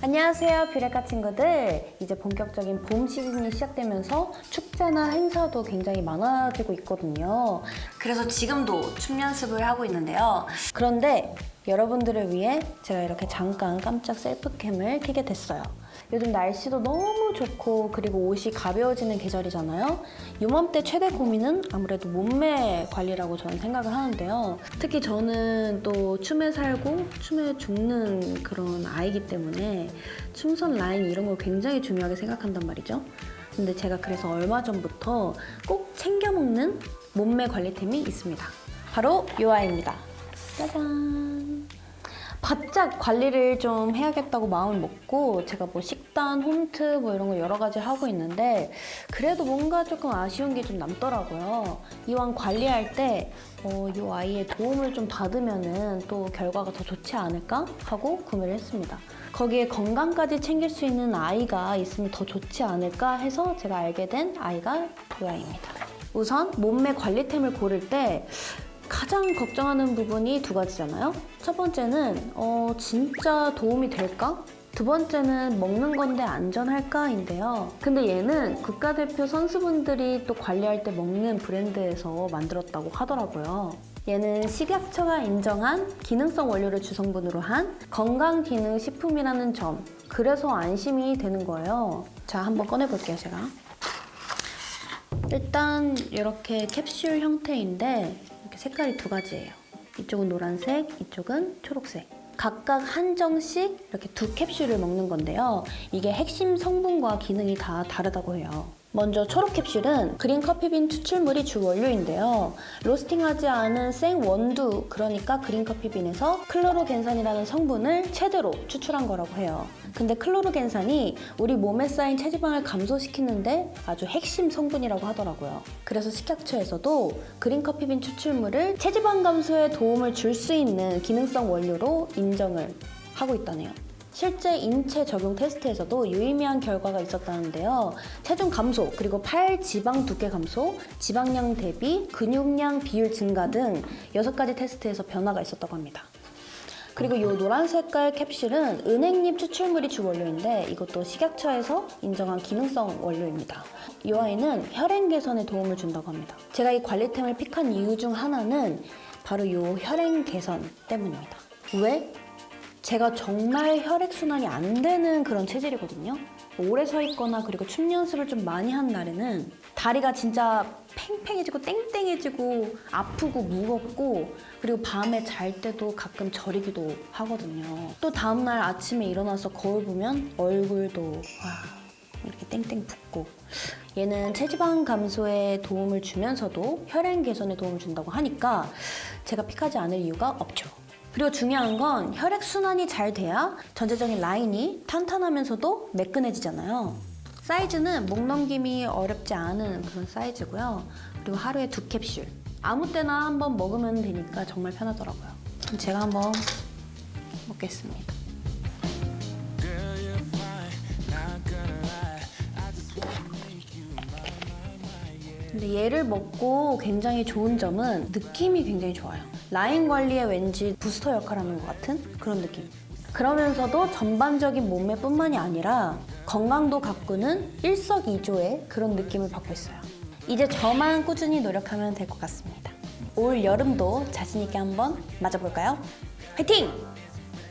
안녕하세요 뷰레카 친구들. 이제 본격적인 봄 시즌이 시작되면서 축제나 행사도 굉장히 많아지고 있거든요. 그래서 지금도 춤 연습을 하고 있는데요. 그런데 여러분들을 위해 제가 이렇게 잠깐 깜짝 셀프캠을 켜게 됐어요 요즘 날씨도 너무 좋고 그리고 옷이 가벼워지는 계절이잖아요 요맘때 최대 고민은 아무래도 몸매 관리라고 저는 생각을 하는데요 특히 저는 또 춤에 살고 춤에 죽는 그런 아이기 때문에 춤선 라인 이런 걸 굉장히 중요하게 생각한단 말이죠. 근데 제가 그래서 얼마 전부터 꼭 챙겨 먹는 몸매 관리템이 있습니다. 바로 요 아이입니다. 짜잔. 바짝 관리를 좀 해야겠다고 마음을 먹고 제가 뭐 식단, 홈트 뭐 이런 거 여러 가지 하고 있는데 그래도 뭔가 조금 아쉬운 게 좀 남더라고요. 이왕 관리할 때 어, 이 아이의 도움을 좀 받으면은 또 결과가 더 좋지 않을까 하고 구매를 했습니다. 거기에 건강까지 챙길 수 있는 아이가 있으면 더 좋지 않을까 해서 제가 알게 된 아이가 이 아이입니다. 우선 몸매 관리템을 고를 때 가장 걱정하는 부분이 두 가지잖아요. 첫 번째는 어, 진짜 도움이 될까? 두 번째는 먹는 건데 안전할까인데요. 근데 얘는 국가대표 선수분들이 또 관리할 때 먹는 브랜드에서 만들었다고 하더라고요. 얘는 식약처가 인정한 기능성 원료를 주성분으로 한 건강기능식품이라는 점. 그래서 안심이 되는 거예요. 자, 한번 꺼내볼게요, 제가. 일단 이렇게 캡슐 형태인데 색깔이 두 가지예요. 이쪽은 노란색, 이쪽은 초록색. 각각 한정씩 이렇게 두 캡슐을 먹는 건데요. 이게 핵심 성분과 기능이 다 다르다고 해요. 먼저 초록 캡슐은 그린 커피빈 추출물이 주 원료인데요. 로스팅하지 않은 생 원두, 그러니까 그린 커피빈에서 클로로겐산이라는 성분을 최대로 추출한 거라고 해요. 근데 클로로겐산이 우리 몸에 쌓인 체지방을 감소시키는데 아주 핵심 성분이라고 하더라고요. 그래서 식약처에서도 그린 커피빈 추출물을 체지방 감소에 도움을 줄 수 있는 기능성 원료로 인정을 하고 있다네요. 실제 인체 적용 테스트에서도 유의미한 결과가 있었다는데요. 체중 감소, 그리고 팔 지방 두께 감소, 지방량 대비 근육량 비율 증가 등 여섯 가지 테스트에서 변화가 있었다고 합니다. 그리고 이 노란 색깔 캡슐은 은행잎 추출물이 주 원료인데 이것도 식약처에서 인정한 기능성 원료입니다. 이 아이는 혈행 개선에 도움을 준다고 합니다. 제가 이 관리템을 픽한 이유 중 하나는 바로 이 혈행 개선 때문입니다. 왜? 제가 정말 혈액순환이 안 되는 그런 체질이거든요. 오래 서 있거나 그리고 춤 연습을 좀 많이 한 날에는 다리가 진짜 팽팽해지고 땡땡해지고 아프고 무겁고 그리고 밤에 잘 때도 가끔 저리기도 하거든요. 또 다음날 아침에 일어나서 거울 보면 얼굴도 와 이렇게 땡땡 붓고 얘는 체지방 감소에 도움을 주면서도 혈행 개선에 도움을 준다고 하니까 제가 픽하지 않을 이유가 없죠. 그리고 중요한 건 혈액 순환이 잘 돼야 전체적인 라인이 탄탄하면서도 매끈해지잖아요. 사이즈는 목 넘김이 어렵지 않은 그런 사이즈고요. 그리고 하루에 두 캡슐. 아무 때나 한번 먹으면 되니까 정말 편하더라고요. 그럼 제가 한번 먹겠습니다. 근데 얘를 먹고 굉장히 좋은 점은 느낌이 굉장히 좋아요. 라인 관리에 왠지 부스터 역할하는 것 같은 그런 느낌. 그러면서도 전반적인 몸매뿐만이 아니라 건강도 가꾸는 일석이조의 그런 느낌을 받고 있어요. 이제 저만 꾸준히 노력하면 될 것 같습니다. 올 여름도 자신 있게 한번 맞아볼까요? 화이팅!